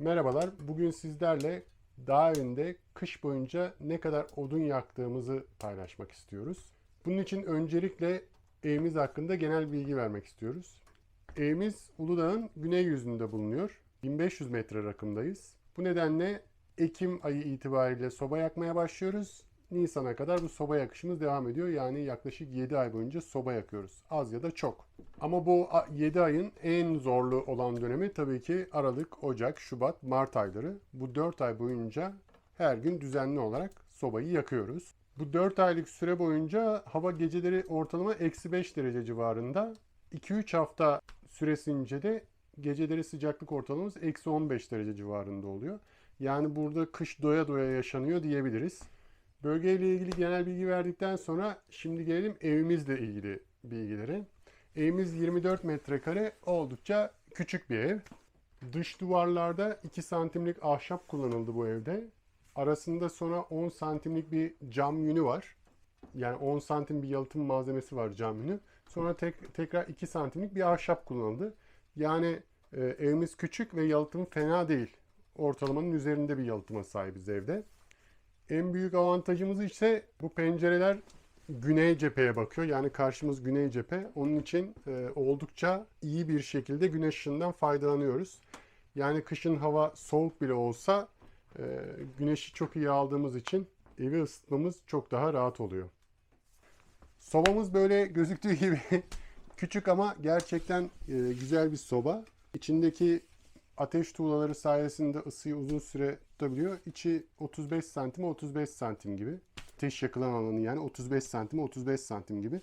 Merhabalar. Bugün sizlerle dağ evinde kış boyunca ne kadar odun yaktığımızı paylaşmak istiyoruz. Bunun için öncelikle evimiz hakkında genel bilgi vermek istiyoruz. Evimiz Uludağ'ın güney yüzünde bulunuyor. 1500 metre rakımdayız. Bu nedenle Ekim ayı itibariyle soba yakmaya başlıyoruz. Nisan'a kadar bu soba yakışımız devam ediyor. Yani yaklaşık 7 ay boyunca soba yakıyoruz. Az ya da çok. Ama bu 7 ayın en zorlu olan dönemi tabii ki Aralık, Ocak, Şubat, Mart ayları. Bu 4 ay boyunca her gün düzenli olarak sobayı yakıyoruz. Bu 4 aylık süre boyunca hava geceleri ortalama eksi 5 derece civarında. 2-3 hafta süresince de geceleri sıcaklık ortalamamız eksi 15 derece civarında oluyor. Yani burada kış doya doya yaşanıyor diyebiliriz. Bölgeyle ilgili genel bilgi verdikten sonra şimdi gelelim evimizle ilgili bilgilere. Evimiz 24 metrekare oldukça küçük bir ev. Dış duvarlarda 2 santimlik ahşap kullanıldı bu evde. Arasında sonra 10 santimlik bir cam yünü var. Yani 10 santim bir yalıtım malzemesi var cam yünü. Sonra tek, tekrar 2 santimlik bir ahşap kullanıldı. Yani e, evimiz küçük ve yalıtımı fena değil. Ortalamanın üzerinde bir yalıtıma sahibiz evde. En büyük avantajımız ise bu pencereler güney cepheye bakıyor. Yani karşımız güney cephe. Onun için e, oldukça iyi bir şekilde güneş ışığından faydalanıyoruz. Yani kışın hava soğuk bile olsa e, güneşi çok iyi aldığımız için evi ısıtmamız çok daha rahat oluyor. Sobamız böyle gözüktüğü gibi küçük ama gerçekten e, güzel bir soba. İçindeki ateş tuğlaları sayesinde ısıyı uzun süre tutabiliyor. İçi 35 santime 35 santim gibi. Ateş yakılan alanı yani 35 santime 35 santim gibi.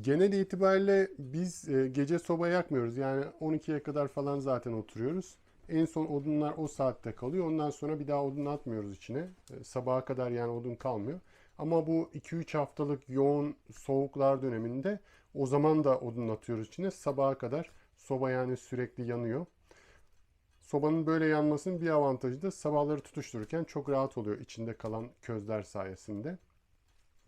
Genel itibariyle biz e, gece soba yakmıyoruz. Yani 12'ye kadar falan zaten oturuyoruz. En son odunlar o saatte kalıyor. Ondan sonra bir daha odun atmıyoruz içine. E, sabaha kadar yani odun kalmıyor. Ama bu 2-3 haftalık yoğun soğuklar döneminde o zaman da odun atıyoruz içine. Sabaha kadar soba yani sürekli yanıyor. Sobanın böyle yanmasının bir avantajı da sabahları tutuştururken çok rahat oluyor içinde kalan közler sayesinde.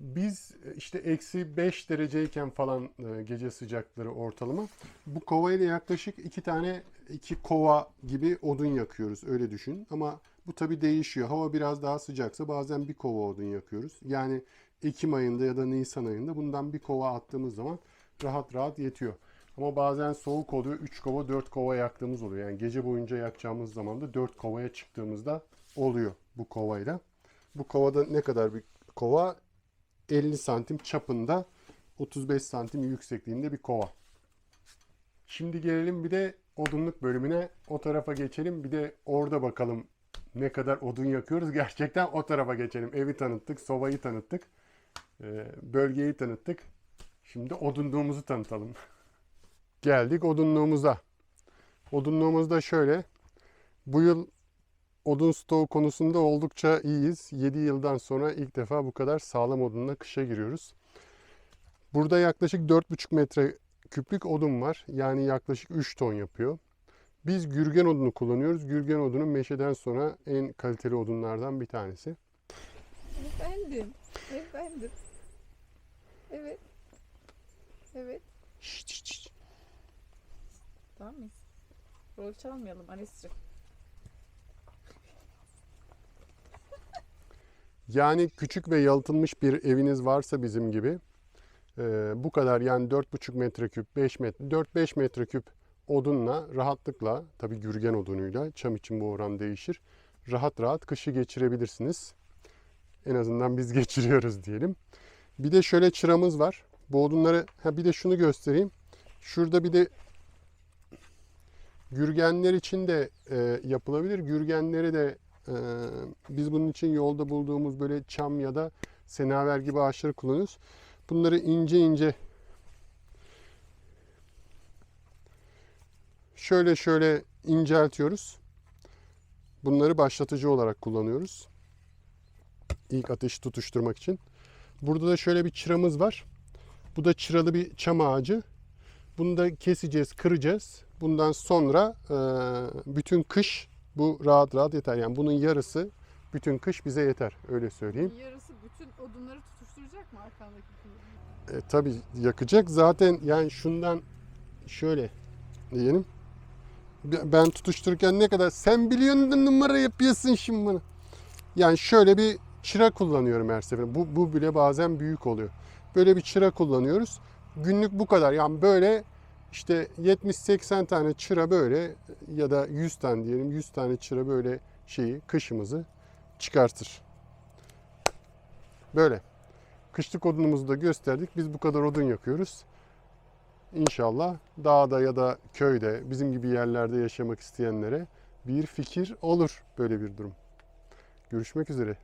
Biz işte eksi 5 dereceyken falan e, gece sıcakları ortalama bu kova ile yaklaşık iki tane iki kova gibi odun yakıyoruz öyle düşün. Ama bu tabi değişiyor. Hava biraz daha sıcaksa bazen bir kova odun yakıyoruz. Yani Ekim ayında ya da Nisan ayında bundan bir kova attığımız zaman rahat rahat yetiyor. Ama bazen soğuk oluyor. 3 kova 4 kova yaktığımız oluyor. Yani gece boyunca yakacağımız zaman da 4 kovaya çıktığımızda oluyor bu kovayla. Bu kovada ne kadar bir kova? 50 santim çapında 35 santim yüksekliğinde bir kova. Şimdi gelelim bir de odunluk bölümüne. O tarafa geçelim. Bir de orada bakalım ne kadar odun yakıyoruz. Gerçekten o tarafa geçelim. Evi tanıttık, sobayı tanıttık, e, bölgeyi tanıttık. Şimdi odunluğumuzu tanıtalım. Geldik odunluğumuza. Odunluğumuz da şöyle. Bu yıl odun stoğu konusunda oldukça iyiyiz. 7 yıldan sonra ilk defa bu kadar sağlam odunla kışa giriyoruz. Burada yaklaşık 4,5 metre küplük odun var. Yani yaklaşık 3 ton yapıyor. Biz gürgen odunu kullanıyoruz. Gürgen odunu meşeden sonra en kaliteli odunlardan bir tanesi. Efendim. Efendim. Evet. Evet. Şşt, Tamam mıyız? Rol çalmayalım Anes'ciğim. Yani küçük ve yalıtılmış bir eviniz varsa bizim gibi e, bu kadar yani 4,5 metreküp 5 metre 4-5 metreküp odunla rahatlıkla tabi gürgen odunuyla çam için bu oran değişir. Rahat rahat kışı geçirebilirsiniz. En azından biz geçiriyoruz diyelim. Bir de şöyle çıramız var. Bu odunları ha bir de şunu göstereyim. Şurada bir de gürgenler için de e, yapılabilir. Gürgenleri de ee, biz bunun için yolda bulduğumuz böyle çam ya da senaver gibi ağaçları kullanıyoruz. Bunları ince ince şöyle şöyle inceltiyoruz. Bunları başlatıcı olarak kullanıyoruz. İlk ateşi tutuşturmak için. Burada da şöyle bir çıramız var. Bu da çıralı bir çam ağacı. Bunu da keseceğiz, kıracağız. Bundan sonra e, bütün kış bu rahat rahat yeter. Yani bunun yarısı bütün kış bize yeter. Öyle söyleyeyim. Yarısı bütün odunları tutuşturacak mı arkandaki E, tabii yakacak. Zaten yani şundan şöyle diyelim. ben tutuştururken ne kadar sen biliyorsun numara yapıyorsun şimdi bana. Yani şöyle bir çıra kullanıyorum her seferinde. Bu, bu bile bazen büyük oluyor. Böyle bir çıra kullanıyoruz. Günlük bu kadar. Yani böyle işte 70-80 tane çıra böyle ya da 100 tane diyelim 100 tane çıra böyle şeyi kışımızı çıkartır. Böyle. Kışlık odunumuzu da gösterdik. Biz bu kadar odun yakıyoruz. İnşallah dağda ya da köyde bizim gibi yerlerde yaşamak isteyenlere bir fikir olur böyle bir durum. Görüşmek üzere.